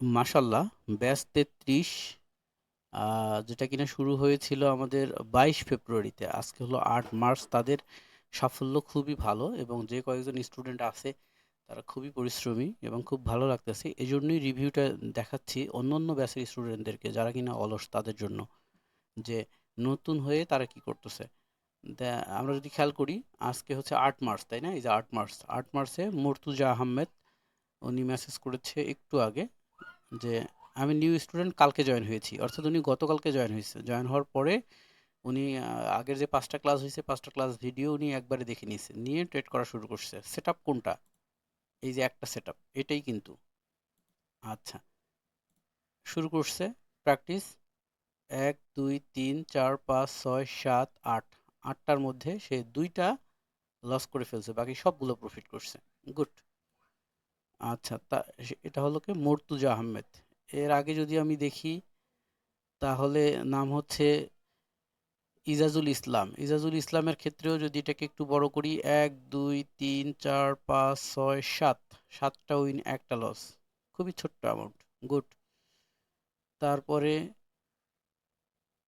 মাশাল্লাহ ব্যাচ তেত্রিশ যেটা কিনা শুরু হয়েছিল আমাদের বাইশ ফেব্রুয়ারিতে। আজকে হলো আট মার্চ, তাদের সাফল্য খুবই ভালো এবং যে কয়েকজন স্টুডেন্ট আছে তারা খুবই পরিশ্রমী এবং খুব ভালো লাগতেছে। এই জন্যই রিভিউটা দেখাচ্ছি অন্য অন্য ব্যাচের স্টুডেন্টদেরকে, যারা কিনা অলস তাদের জন্য, যে নতুন হয়ে তারা কি করতেছে। আমরা যদি খেয়াল করি, আজকে হচ্ছে আট মার্চ, তাই না? এই যে আট মার্চ, আট মার্চে মর্তুজা আহমেদ, উনি মেসেজ করেছে একটু আগে। যে আমি নিউ স্টুডেন্ট কালকে জয়েন হয়েছি। অর্থাৎ উনি গতকালকে জয়েন হয়েছে। জয়েন হওয়ার পরে উনি আগের যে পাঁচটা ক্লাস হয়েছে, পাঁচটা ক্লাস ভিডিও উনি একবারে দেখে নিয়েছে। নিয়ে ট্রেড করা শুরু করছে। সেট কোনটা? এই যে একটা সেট এটাই কিন্তু। আচ্ছা। শুরু করছে প্র্যাকটিস এক, দুই, তিন, চার, পাঁচ, ছয়, সাত, আট। আটটার মধ্যে সে দুইটা লস করে ফেলছে। বাকি সবগুলো প্রফিট করছে। গুড আচ্ছা তা সে- এটা হলো কি মর্তুজা আহমেদ। এর আগে যদি আমি দেখি, তাহলে নাম হচ্ছে ইজাজুল ইসলাম। ইজাজুল ইসলামের ক্ষেত্রেও যদি এটাকে একটু বড় করি, এক, দুই, তিন, চার, পাঁচ, ছয়, সাত। সাতটা উইন, একটা লস। খুবই ছোট্ট অ্যামাউন্ট গুড তারপরে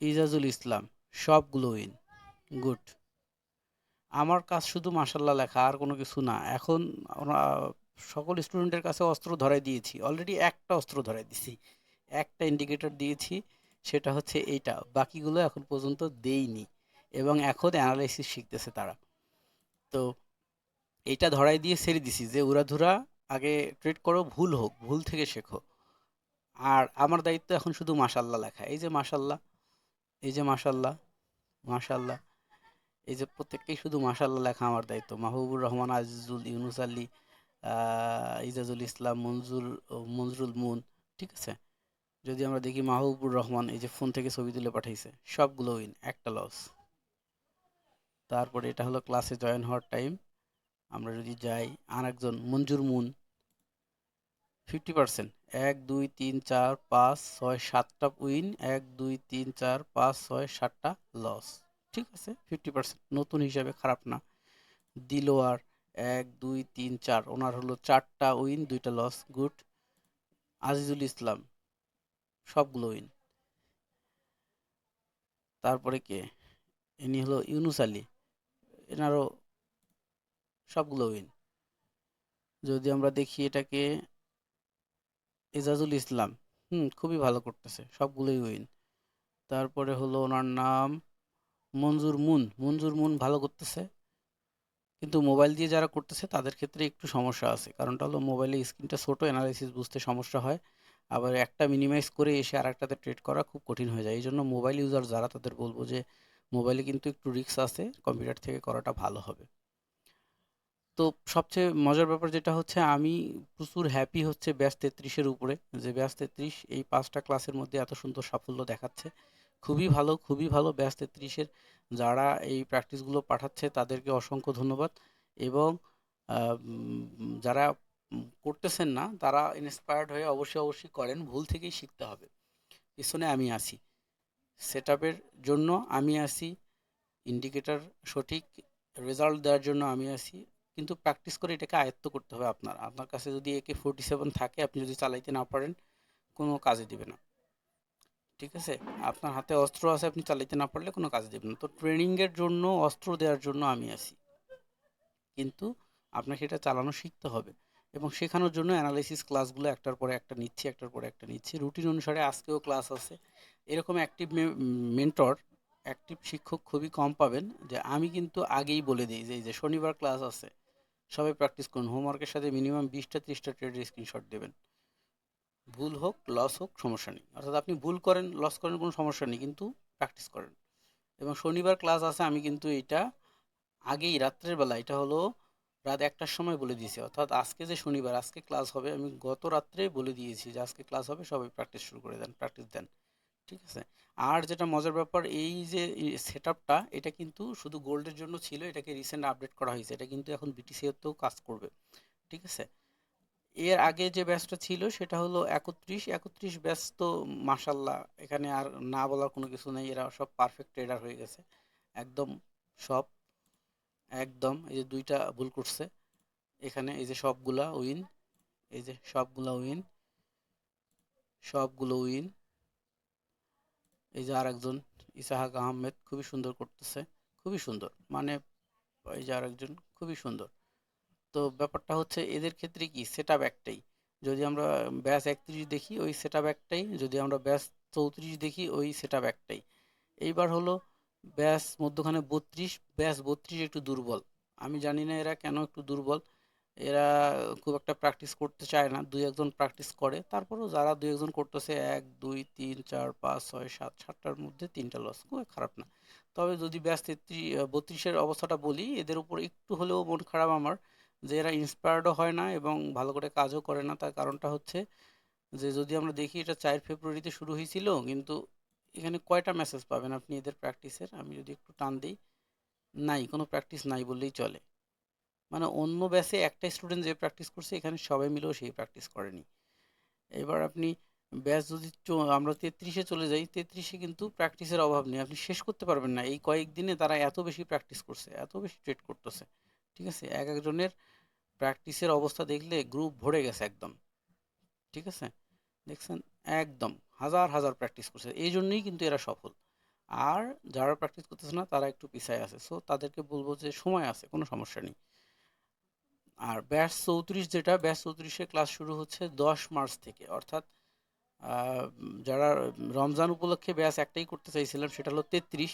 ইজাজুল ইসলাম, সবগুলো উইন গুড আমার কাজ শুধু মাসাল্লাহ লেখা, আর কোনো কিছু না। এখন আমরা সকল স্টুডেন্টের কাছে অস্ত্র ধরাই দিয়েছি। অলরেডি একটা অস্ত্র ধরাই দিয়েছি একটা ইন্ডিকেটর দিয়েছি, সেটা হচ্ছে এইটা। বাকিগুলো এখন পর্যন্ত দেইনি এবং এখন অ্যানালাইসিস শিখতেছে তারা। তো এইটা ধরাই দিয়ে ছেড়ে দিছি যে, উড়াধুরা আগে ট্রেড করো, ভুল হোক, ভুল থেকে শেখো। আর আমার দায়িত্ব এখন শুধু মাসাল্লাহ লেখা। এই যে মাসাল্লাহ এই যে মাসাল্লাহ মাসাল্লাহ এই যে প্রত্যেককেই শুধু মাশাল্লাহ লেখা আমার দায়িত্ব। মাহবুবুর রহমান, আজিজুল, ইউনুস আলী ইজাজুল ইসলাম মঞ্জুর মঞ্জুরুল মুন, ঠিক আছে? যদি আমরা দেখি মাহবুবুর রহমান, এই যে ফোন থেকে ছবি তুলে পাঠাইছে, সবগুলো উইন একটা লস তারপরে এটা হলো ক্লাসে জয়েন হওয়ার টাইম আমরা যদি যাই আর একজন মঞ্জুর মুন ফিফটি পার্সেন্ট এক, দুই, তিন, চার, পাঁচ, ছয়, সাতটা উইন এক, দুই, তিন, চার, পাঁচ, ছয়, সাতটা লস ঠিক আছে? ফিফটি পার্সেন্ট নতুন হিসাবে খারাপ না। দিলোয়ার এক, দুই, তিন, চার। ওনার হলো চারটা উইন দুইটা লস গুড আজিজুল ইসলাম, সবগুলো উইন তারপরে কে? ইনি হলো ইউনুস আলী। এনারও সবগুলো উইন যদি আমরা দেখি এটাকে, এজাজুল ইসলাম, হুম, খুবই ভালো করতেছে, সবগুলোই উইন তারপরে হলো ওনার নাম মঞ্জুর মুন। মঞ্জুর মুন ভালো করতেছে। কিন্তু মোবাইল দিয়ে যারা করতেছে, তাদের ক্ষেত্রে একটু সমস্যা আছে। কারণটা হলো মোবাইলে স্ক্রিনটা ছোট অ্যানালাইসিস বুঝতে সমস্যা হয়। আবার একটা মিনিমাইজ করে এসে আর একটাতে ট্রেড করা খুব কঠিন হয়ে যায়। এই জন্য মোবাইল ইউজার যারা, তাদের বলব যে মোবাইলে কিন্তু একটু রিস্ক আছে কম্পিউটার থেকে করাটা ভালো হবে। তো সবচেয়ে মজার ব্যাপার যেটা হচ্ছে, আমি প্রচুর হ্যাপি হচ্ছে ব্যাচ তেত্রিশের উপরে। যে ব্যাচ তেত্রিশ এই পাঁচটা ক্লাসের মধ্যে এত সুন্দর সাফল্য দেখাচ্ছে। খুবই ভালো খুবই ভালো। ব্যাচ তেত্রিশের যারা এই প্র্যাকটিসগুলো পাঠাচ্ছে, তাদেরকে অসংখ্য ধন্যবাদ। এবং যারা করতেছেন না, তারা ইন্সপায়ার্ড হয়ে অবশ্যই অবশ্যই করেন। ভুল থেকেই শিখতে হবে। পিছনে আমি আছি। সেট জন্য আমি আছি। ইন্ডিকেটার সঠিক রেজাল্ট দেওয়ার জন্য আমি আছি। কিন্তু প্র্যাকটিস করে এটাকে আয়ত্ত করতে হবে আপনার। আপনার কাছে যদি একে ফোরটি সেভেন থাকে, আপনি যদি চালাইতে না পারেন, কোনো কাজে দিবে না। ঠিক আছে? আপনার হাতে অস্ত্র আছে, আপনি চালাইতে না পারলে কোনো কাজে দেবে না। তো ট্রেনিংয়ের জন্য, অস্ত্র দেওয়ার জন্য আমি আছি। কিন্তু আপনাকে এটা চালানো শিখতে হবে। এবং শেখানোর জন্য অ্যানালাইসিস ক্লাসগুলো একটার পরে একটা নিচ্ছি, একটার পরে একটা নিচ্ছি। রুটিন অনুসারে আজকেও ক্লাস আছে। এরকম অ্যাক্টিভ মেন্টর অ্যাক্টিভ শিক্ষক খুবই কম পাবেন। যে আমি কিন্তু আগেই বলে দিই যে, এই যে শনিবার ক্লাস আছে, সবাই প্র্যাকটিস করুন। হোমওয়ার্কের সাথে মিনিমাম বিশটা, ত্রিশটা ট্রেডের স্ক্রিনশট দেবেন। ভুল হোক লস হোক, সমস্যা নেই। অর্থাৎ আপনি ভুল করেন লস করেন, কোনো সমস্যা নেই, কিন্তু প্র্যাকটিস করেন। এবং শনিবার ক্লাস আছে, আমি কিন্তু এটা আগেই, রাত্রের বেলা, এটা হলো রাত একটার সময় বলে দিয়েছি। অর্থাৎ আজকে যে শনিবার, আজকে ক্লাস হবে, আমি গত রাত্রে বলে দিয়েছি যে আজকে ক্লাস হবে, সবাই প্র্যাকটিস শুরু করে দেন প্র্যাকটিস দেন। ঠিক আছে? আর যেটা মজার ব্যাপার, এই যে সেট এটা কিন্তু শুধু গোল্ডের জন্য ছিল, এটাকে রিসেন্ট আপডেট করা হয়েছে, এটা কিন্তু এখন বিটিসিওতেও কাজ করবে। ঠিক আছে? এর আগে যে ব্যাচটা ছিল সেটা হলো একত্রিশ একত্রিশ ব্যাচ তো মাসাল্লাহ এখানে আর না বলার কোনো কিছু নেই, এরা সব পারফেক্ট ট্রেডার হয়ে গেছে, একদম সব, একদম, এই যে দুইটা ভুল করছে, এখানে এই যে সবগুলা উইন এই যে সবগুলা উইন সবগুলো উইন এই যে আরেকজন, ইসাহাক আহমেদ খুবই সুন্দর করতেছে, খুবই সুন্দর মানে এই যে আরেকজন, খুবই সুন্দর। তো ব্যাপারটা হচ্ছে এদের ক্ষেত্রে কি সেট আপ একটাই। যদি আমরা ব্যাস একত্রিশ দেখি, ওই সেট আপ একটাই। যদি আমরা ব্যাস চৌত্রিশ দেখি, ওই সেট আপ একটাই। এইবার হলো ব্যাস মধ্যখানে বত্রিশ ব্যাস বত্রিশ একটু দুর্বল। আমি জানি না এরা কেন একটু দুর্বল। এরা খুব একটা প্র্যাকটিস করতে চায় না, দুই একজন প্র্যাকটিস করে। তারপরেও যারা দুই একজন করতেছে, এক, দুই, তিন, চার, পাঁচ, ছয়, সাত, সাতটার মধ্যে তিনটা লস খুব খারাপ না। তবে যদি ব্যাস তেত্রিশ, বত্রিশের অবস্থাটা বলি, এদের উপর একটু হলেও মন খারাপ আমার। যে এরা ইন্সপায়ার্ডও হয় না এবং ভালো করে কাজও করে না, তার কারণটা হচ্ছে যে যদি আমরা দেখি এটা চার ফেব্রুয়ারিতে শুরু হয়েছিল, কিন্তু এখানে কয়টা মেসেজ পাবেন আপনি এদের প্র্যাকটিসের আমি যদি একটু টান দিই, নাই, কোনো প্র্যাকটিস নাই বললেই চলে। মানে অন্য ব্যাচে একটা স্টুডেন্ট যে প্র্যাকটিস করছে, এখানে সবাই মিলেও সেই প্র্যাকটিস করেনি। এবার আপনি ব্যাচ যদি আমরা তেত্রিশে চলে যাই, তেত্রিশে কিন্তু প্র্যাকটিসের অভাব নেই। আপনি শেষ করতে পারবেন না। এই কয়েকদিনে তারা এত বেশি প্র্যাকটিস করছে, এত বেশি ট্রেড করতেছে। ঠিক আছে? এক একজনের প্র্যাকটিসের অবস্থা দেখলে গ্রুপ ভরে গেছে একদম। ঠিক আছে? দেখছেন? একদম। হাজার হাজার প্র্যাকটিস করছে। এই জন্যই কিন্তু এরা সফল। আর যারা প্র্যাকটিস করতেছে না, তারা একটু পিছায় আছে। সো তাদেরকে বলব যে, সময় আছে, কোনো সমস্যা নেই। আর ব্যাচ চৌত্রিশ যেটা ব্যাচ চৌত্রিশে ক্লাস শুরু হচ্ছে দশ মার্চ থেকে। অর্থাৎ যারা রমজান উপলক্ষে ব্যাচ একটাই করতে চাইছিলাম, সেটা হলো তেত্রিশ।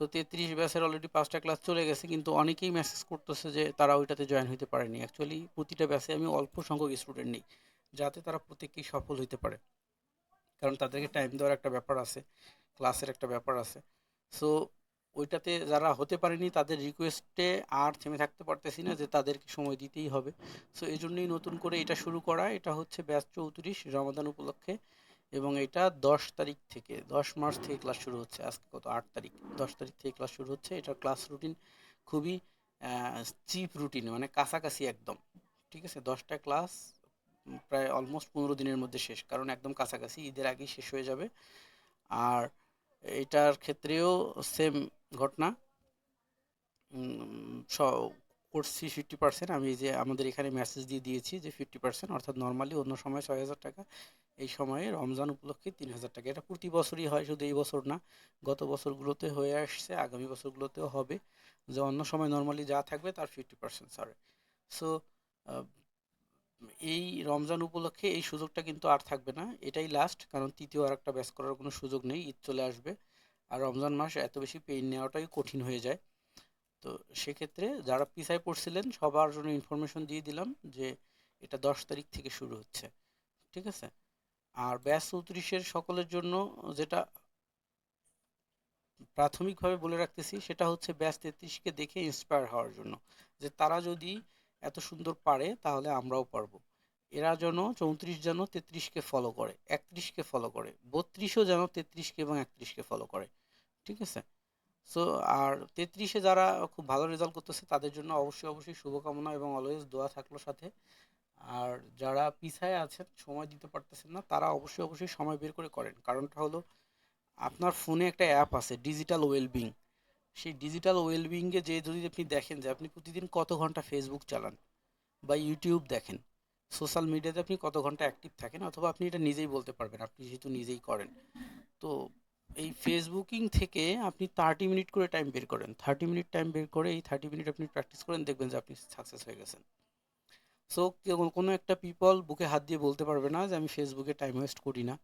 তো তেত্রিশ ব্যাচের অলরেডি পাঁচটা ক্লাস চলে গেছে, কিন্তু অনেকেই মেসেজ করতেছে যে তারা ওইটাতে জয়েন হতে পারেনি। অ্যাকচুয়ালি প্রতিটা ব্যাচে আমি অল্প সংখ্যক স্টুডেন্ট নিই, যাতে তারা প্রত্যেকেই সফল হতে পারে। কারণ তাদেরকে টাইম দেওয়ার একটা ব্যাপার আছে ক্লাসের একটা ব্যাপার আছে। সো ওইটাতে যারা হতে পারেনি, তাদের রিকোয়েস্টে আর থেমে থাকতে পারতেছি না যে তাদেরকে সময় দিতেই হবে। সো এই জন্যই নতুন করে এটা শুরু করা। এটা হচ্ছে ব্যাচ চৌত্রিশ, রমাদান উপলক্ষে। এবং এটা দশ তারিখ থেকে, দশ মার্চ থেকে ক্লাস শুরু হচ্ছে। আজকে কত? আট তারিখ। দশ তারিখ থেকে ক্লাস শুরু হচ্ছে। এটা ক্লাস রুটিন খুবই চিপ রুটিন মানে কাছাকাছি একদম। ঠিক আছে? দশটা ক্লাস প্রায় অলমোস্ট পনেরো দিনের মধ্যে শেষ, কারণ একদম কাছাকাছি। ঈদের আগেই শেষ হয়ে যাবে। আর এটার ক্ষেত্রেও সেম ঘটনা। স- করছি ফিফটি পার্সেন্ট আমি যে আমাদের এখানে মেসেজ দিয়ে দিয়েছি যে ফিফটি পার্সেন্ট অর্থাৎ নর্মালি অন্য সময় ছয় হাজার টাকা এই সময়ে রমজান উপলক্ষে তিন হাজার টাকা। এটা প্রতি বছরই হয়, শুধু এই বছর না, গত বছরগুলোতে হয়ে আসছে, আগামী বছরগুলোতেও হবে। যে অন্য সময় নর্মালি যা থাকবে তার ফিফটি পার্সেন্ট ছাড়ে সো এই রমজান উপলক্ষে এই সুযোগটা কিন্তু আর থাকবে না। এটাই লাস্ট কারণ তৃতীয় আর একটা ব্যাচ করার কোনো সুযোগ নেই, ঈদ চলে আসবে। আর রমজান মাস এত বেশি পেইন নেওয়াটাই কঠিন হয়ে যায়। তো সেক্ষেত্রে যারা পিছায় পড়ছিলেন, সবার জন্য ইনফরমেশন দিয়ে দিলাম যে এটা দশ তারিখ থেকে শুরু হচ্ছে। ঠিক আছে? আর ব্যাস চৌত্রিশের সকলের জন্য যেটা প্রাথমিকভাবে বলে রাখতেছি, সেটা হচ্ছে ব্যাচ তেত্রিশকে দেখে ইন্সপায়ার হওয়ার জন্য। যে তারা যদি এত সুন্দর পারে, তাহলে আমরাও পারব। এরা যেন চৌত্রিশ যেন তেত্রিশকে ফলো করে, একত্রিশকে ফলো করে, বত্রিশও যেন তেত্রিশকে এবং একত্রিশকে ফলো করে। ঠিক আছে? সো আর তেত্রিশে যারা খুব ভালো রেজাল্ট করতেছে, তাদের জন্য অবশ্যই অবশ্যই শুভকামনা এবং অলওয়েজ দোয়া থাকল সাথে। আর যারা পিছায় আছেন, সময় দিতে পারতেছেন না, তারা অবশ্যই অবশ্যই সময় বের করে করেন। কারণটা হলো, আপনার ফোনে একটা অ্যাপ আছে ডিজিটাল ওয়েলবিং সেই ডিজিটাল ওয়েলবিংয়ে যে যদি আপনি দেখেন যে আপনি প্রতিদিন কত ঘণ্টা ফেসবুক চালান বা ইউটিউব দেখেন সোশ্যাল মিডিয়াতে আপনি কত ঘণ্টা অ্যাক্টিভ থাকেন অথবা আপনি এটা নিজেই বলতে পারবেন, আপনি যেহেতু নিজেই করেন। তো এই ফেসবুকিং থেকে আপনি থার্টি মিনিট করে টাইম বের করেন। থার্টি মিনিট টাইম বের করে এই থার্টি মিনিট আপনি প্র্যাকটিস করেন, দেখবেন যে আপনি সাকসেস হয়ে গেছেন। সো কোনো একটা পিপল বুকে হাত দিয়ে বলতে পারবে না যে আমি ফেসবুকে টাইম ওয়েস্ট করি না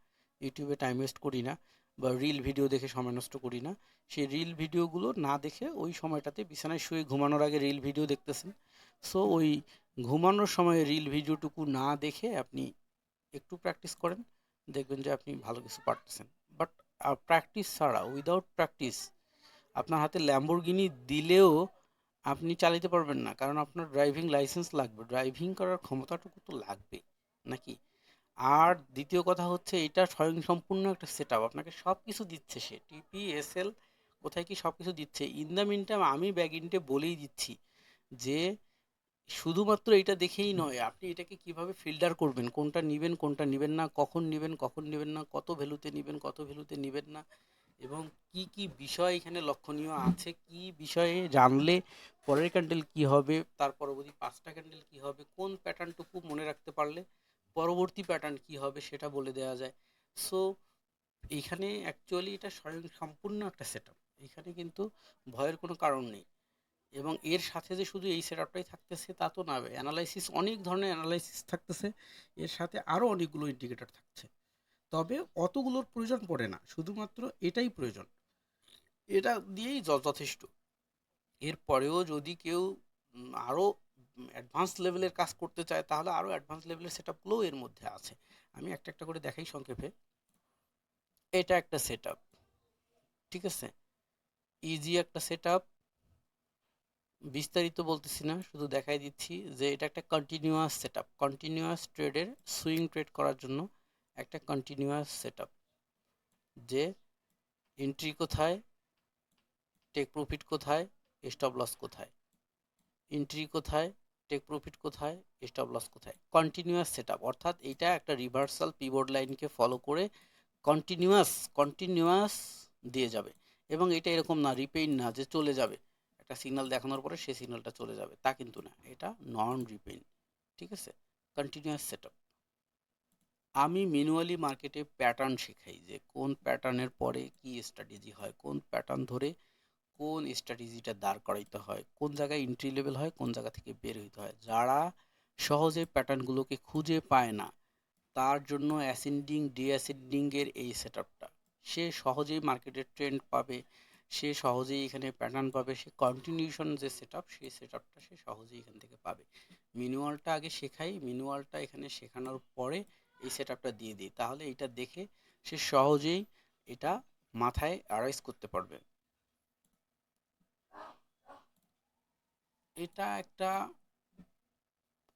ইউটিউবে টাইম ওয়েস্ট করি না, বা রিল ভিডিও দেখে সময় নষ্ট করি না। সেই রিল ভিডিওগুলো না দেখে ওই সময়টাতে বিছানায় শুয়ে ঘুমানোর আগে রিল ভিডিও দেখতেছেন। সো ওই ঘুমানোর সময় রিল ভিডিওটুকু না দেখে আপনি একটু প্র্যাকটিস করেন, দেখবেন যে আপনি ভালো কিছু পারতেছেন। বাট প্র্যাকটিস ছাড়া উইদাউট প্র্যাকটিস আপনার হাতে ল্যাম্বোরগিনি দিলেও আপনি চালাতে পারবেন না, কারণ আপনার ড্রাইভিং লাইসেন্স লাগবে। ড্রাইভিং করার ক্ষমতাটুকু তো লাগবে নাকি? আর দ্বিতীয় কথা হচ্ছে, এটা স্বয়ংসম্পূর্ণ একটা সেট আপ আপনাকে সব কিছু দিচ্ছে সে। টিপি এসএল কোথায় কি সব কিছু দিচ্ছে। ইন দ্য মিন টাইম আমি ব্যাক ইনটে বলেই দিচ্ছি যে, শুধুমাত্র এটা দেখেই নয়, আপনি এটাকে কীভাবে ফিল্টার করবেন? কোনটা নিবেন কোনটা নিবেন না, কখন নিবেন কখন নিবেন না, কত ভ্যালুতে নিবেন, কত ভ্যালুতে নিবেন না এবং কি কি বিষয় এখানে লক্ষণীয় আছে? কি বিষয়ে জানলে পরের ক্যান্ডেল কি হবে? তার পরবর্তী পাঁচটা ক্যান্ডেল কি হবে? কোন প্যাটার্নটুকু মনে রাখতে পারলে পরবর্তী প্যাটার্ন কি হবে সেটা বলে দেওয়া যায়। সো এইখানে অ্যাকচুয়ালি এটা স্বয়ং সম্পূর্ণ একটা সেট এখানে কিন্তু ভয়ের কোনো কারণ নেই। এবং এর সাথে যে শুধু এই সেট আপটাই থাকতেছে, তা তো না অ্যানালাইসিস অনেক ধরনের অ্যানালাইসিস থাকতেছে। এর সাথে আরও অনেকগুলো ইন্ডিকেটর থাকছে। তবে অতগুলোর প্রয়োজন পড়ে না, শুধুমাত্র এটাই প্রয়োজন। এটা দিয়েই যথেষ্ট। এরপরেও যদি কেউ আরও অ্যাডভান্স লেভেলের কাজ করতে চায়, তাহলে আরও অ্যাডভান্স লেভেলের সেট আপগুলোও এর মধ্যে আছে। আমি একটা একটা করে দেখাই সংক্ষেপে। এটা একটা সেট ঠিক আছে? ইজি একটা সেট বিস্তারিত বলতেছি না, শুধু দেখাই দিচ্ছি যে এটা একটা কন্টিনিউয়াস সেট আপ কন্টিনিউয়াস ট্রেডের সুইং ট্রেড করার জন্য। একটা কন্টিনিউয়াস সেট যে এন্ট্রি কোথায় টেক প্রফিট কোথায় স্টপ লস কোথায়। এন্ট্রি কোথায় টেক প্রফিট কোথায় স্টপ লস কোথায়। কন্টিনিউয়াস সেট অর্থাৎ এইটা একটা রিভার্সাল পিবোর্ড লাইনকে ফলো করে কন্টিনিউয়াস কন্টিনিউয়াস দিয়ে যাবে। এবং এটা এরকম না রিপেইন না, যে চলে যাবে। একটা সিগন্যাল দেখানোর পরে সেই সিগন্যালটা চলে যাবে। তা কিন্তু না, এটা নন রিপেইন ঠিক আছে? কন্টিনিউয়াস সেট আমি ম্যানুয়ালি মার্কেটে প্যাটার্ন শেখাই যে কোন প্যাটার্নের পরে কি স্ট্র্যাটেজি হয়, কোন প্যাটার্ন ধরে কোন স্ট্র্যাটেজিটা দাঁড় করাইতে হয়, কোন জায়গায় এন্ট্রি লেভেল হয়, কোন জায়গা থেকে বের হইতে হয়। যারা সহজে প্যাটার্নগুলোকে খুঁজে পায় না, তার জন্য অ্যাসেন্ডিং ডিঅ্যাসেন্ডিং এর এই সেট আপটা সে সহজেই মার্কেটের ট্রেন্ড পাবে, সে সহজেই এখানে প্যাটার্ন পাবে, সে কন্টিনিউশন যে সেট আপ সেই সেট আপটা সে সহজেই এখান থেকে পাবে। মিনুয়ালটা আগে শেখাই মিনুয়ালটা এখানে শেখানোর পরে এই সেট আপটা দিয়ে দিই। তাহলে এটা দেখে সে সহজেই এটা মাথায় অ্যারাইজ করতে পারবে। এটা একটা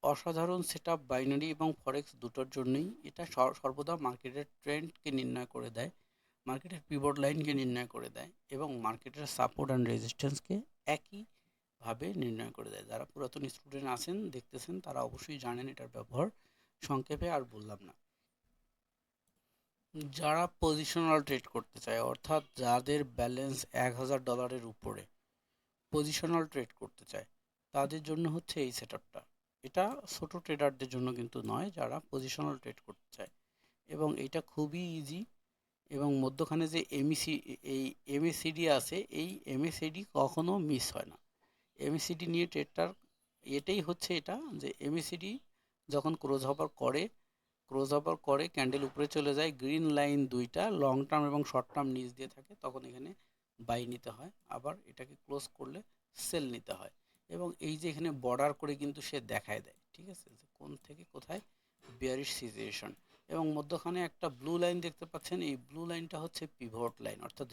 অসাধারণ সেট আপ বাইনারি এবং ফরেক্স দুটোর জন্যই। এটা সর- সর্বদা মার্কেটের ট্রেন্ডকে নির্ণয় করে দেয় মার্কেটের পিভট লাইনকে নির্ণয় করে দেয় এবং মার্কেটের সাপোর্ট অ্যান্ড রেজিস্ট্যান্সকে একইভাবে নির্ণয় করে দেয়। যারা পুরাতন স্টুডেন্ট আছেন, দেখতেছেন, তারা অবশ্যই জানেন এটার ব্যবহার। সংক্ষেপে আর বললাম না। যারা পজিশনাল ট্রেড করতে চায়, অর্থাৎ যাদের ব্যালেন্স এক হাজার ডলারের উপরে পজিশনাল ট্রেড করতে চায়, তাদের জন্য হচ্ছে এই সেট এটা ছোট ট্রেডারদের জন্য কিন্তু নয়, যারা পজিশনাল ট্রেড করতে চায়। এবং এটা খুবই ইজি এবং মধ্যখানে যে এমইসি এই এমএসিডি আছে, এই এমএসিডি কখনো মিস হয় না। এমএসিডি নিয়ে ট্রেডটার এটাই হচ্ছে এটা যে এমএসিডি যখন ক্রোজ হবার করে ক্রোজ হবার করে ক্যান্ডেল উপরে চলে যায় গ্রিন লাইন দুইটা লং টার্ম এবং শর্ট টার্ম নিচ দিয়ে থাকে, তখন এখানে বাই নিতে হয়। আবার এটাকে ক্লোজ করলে সেল নিতে হয়। এবং এই যে এখানে বর্ডার করে কিন্তু সে দেখায় দেয়, ঠিক আছে? কোন থেকে কোথায় বিয়ারিশ সিচুয়েশন এবং মধ্যখানে একটা ব্লু লাইন দেখতে পাচ্ছেন, এই ব্লু লাইনটা হচ্ছে পিভট লাইন অর্থাৎ